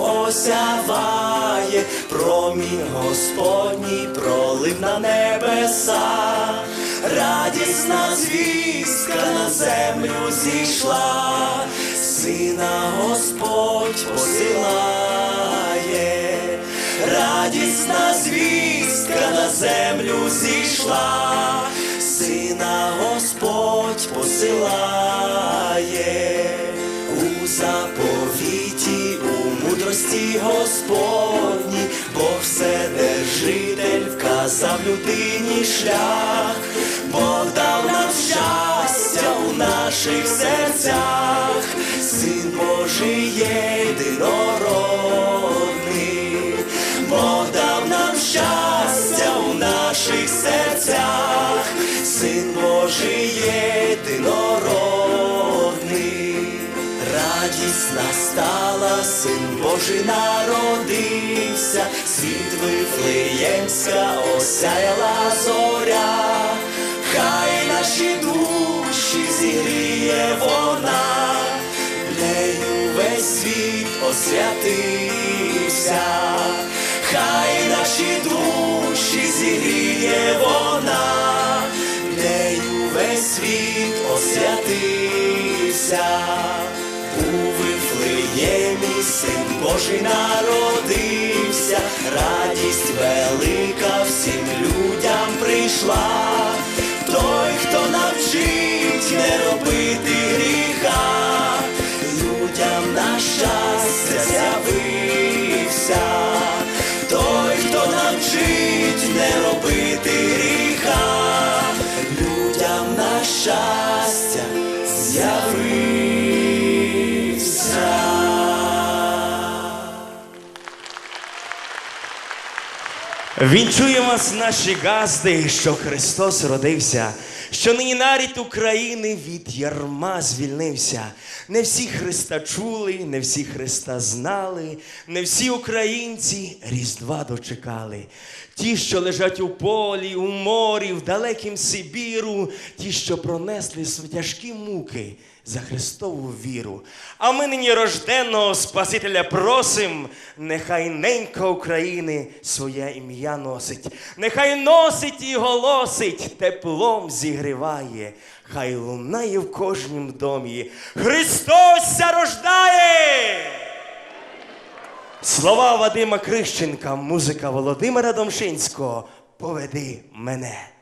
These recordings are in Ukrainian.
Осяває, промінь Господній пролив на небеса, радісна звістка на землю зійшла, сина Господь посилає, радісна звістка на землю зійшла, сина Господь посилає. У заповіті, мудрості Господні, Бог вседержитель вказав людині шлях, Бог дав нам щастя у наших серцях, Син Божий єдинородний, Радість настала, син Божий народився, світ Вифлеємська осяяла зоря, хай наші душі зігріє вона, нею весь світ освятився, хай наші душі зігріє вона, нею весь світ освятився. Божий народився, радість велика всім людям прийшла. Вінчуємо вас, наші газди, що Христос родився, що нині нарід України від ярма звільнився. Не всі Христа чули, не всі Христа знали, не всі українці Різдва дочекали. Ті, що лежать у полі, у морі, в далекім Сибіру, ті, що пронесли тяжкі муки за Христову віру. А ми нині рожденного Спасителя просим, нехай ненька України своє ім'я носить, нехай носить і голосить, теплом зігріває, хай лунає в кожнім домі. Христос рождає! Слова Вадима Крищенка, музика Володимира Домшинського. Поведи мене.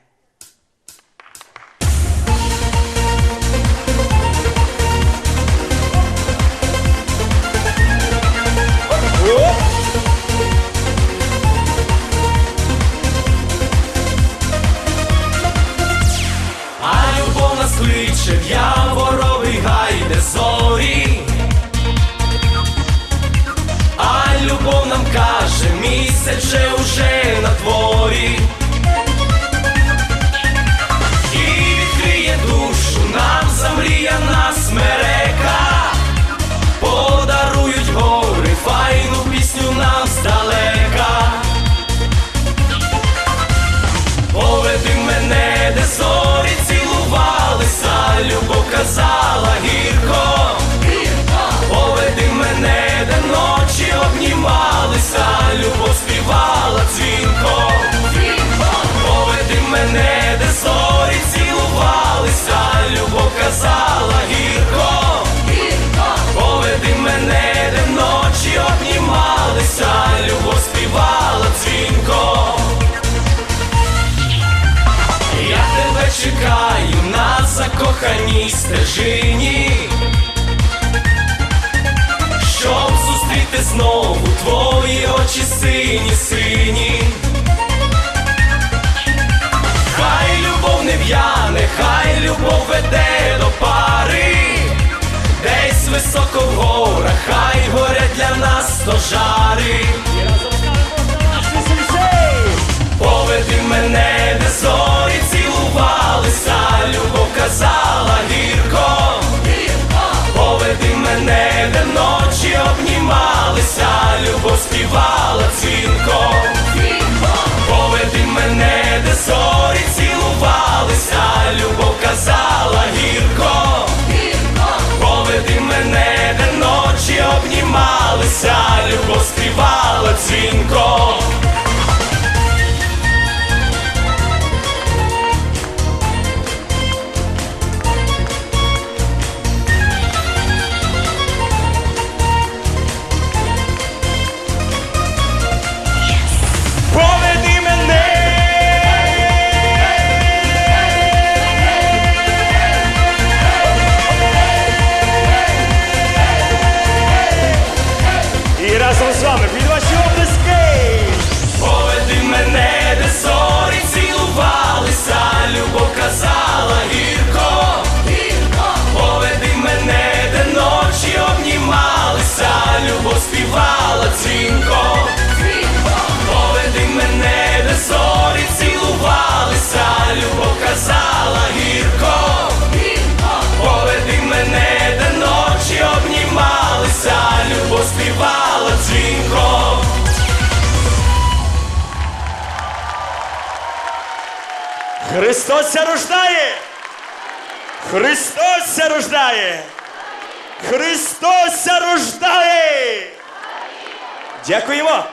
чекаю на закоханій стежині, щоб зустріти знову твої очі сині, сині, хай любов не в'яне, хай любов веде до пари, десь високо в горах, хай горять для нас стожари. цілувала цвінко, поведи мене, де зорі цілувалися, любов казала гірко, поведи мене, де ночі обнімалися, любов співала цвінко. Христос ся рождає! Христос ся рождає! Христос ся рождає! Дякуємо!